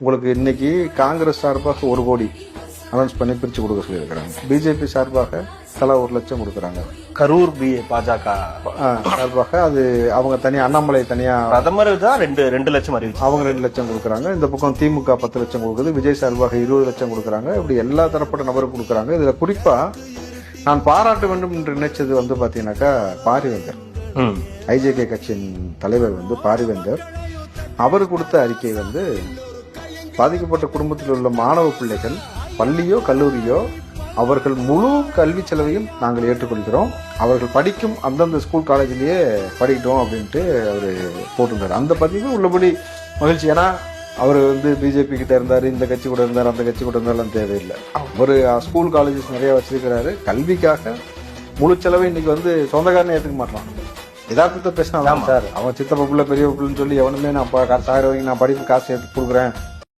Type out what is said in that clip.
உங்களுக்கு இன்னைக்கு காங்கிரஸ் சார்பாக ஒரு கோடி அனௌன்ஸ் பண்ணி பிரிச்சு கொடுக்க சொல்லியிருக்கிறாங்க. பிஜேபி சார்பாக தலா ஒரு லட்சம் கொடுக்குறாங்க. கரூர் பி பாஜக. சார்பாக அது அவங்க தனியா அண்ணாமலை தனியா பிரதமர் தான் ரெண்டு ரெண்டு லட்சம் அறிவிச்சு. அவங்க ரெண்டு லட்சம் கொடுக்குறாங்க. இந்த பக்கம் திமுக பத்து லட்சம் கொடுக்குது. விஜய் சார்பாக இருபது லட்சம் கொடுக்குறாங்க. இப்படி எல்லா தரப்பட்ட நபரும் கொடுக்குறாங்க. இதுல குறிப்பா நான் பாராட்ட வேண்டும் என்று நினைச்சது வந்து பாத்தீங்கன்னாக்கா பாரிவேந்தர். ஐஜேகே கட்சியின் தலைவர் வந்து பாரிவேந்தர். அவர் கொடுத்த அறிக்கை வந்து பாதிக்கப்பட்ட குடும்பத்தில் உள்ள மாணவ பிள்ளைகள் பள்ளியோ கல்லூரியோ அவர்கள் முழு கல்வி செலவையும் நாங்கள் ஏற்றுக்கொள்கிறோம். அவர்கள் படிக்கும் அந்தந்த ஸ்கூல் காலேஜிலேயே படிக்கட்டும் அப்படின்ட்டு அவர் போட்டிருந்தார். அந்த பதிவு உள்ளபடி மகிழ்ச்சி. ஏன்னா அவர் வந்து பிஜேபி கிட்ட இருந்தாரு இந்த கட்சி கூட இருந்தார் அந்த கட்சி கூட இருந்தாலும் தேவையில்லை. அவர் ஸ்கூல் காலேஜஸ் நிறைய வச்சிருக்கிறாரு. கல்விக்காக முழு செலவை இன்னைக்கு வந்து சொந்தக்காரனே ஏற்றுக்க மாட்டான். யதார்த்தத்தை பேசினா சார். அவன் சித்தப்பா பிள்ளை பெரிய பிள்ளைன்னு சொல்லி எவனுமே நான் ஆயிரம் வாங்கி நான் படிப்பு காசு எடுத்து கொடுக்குறேன்.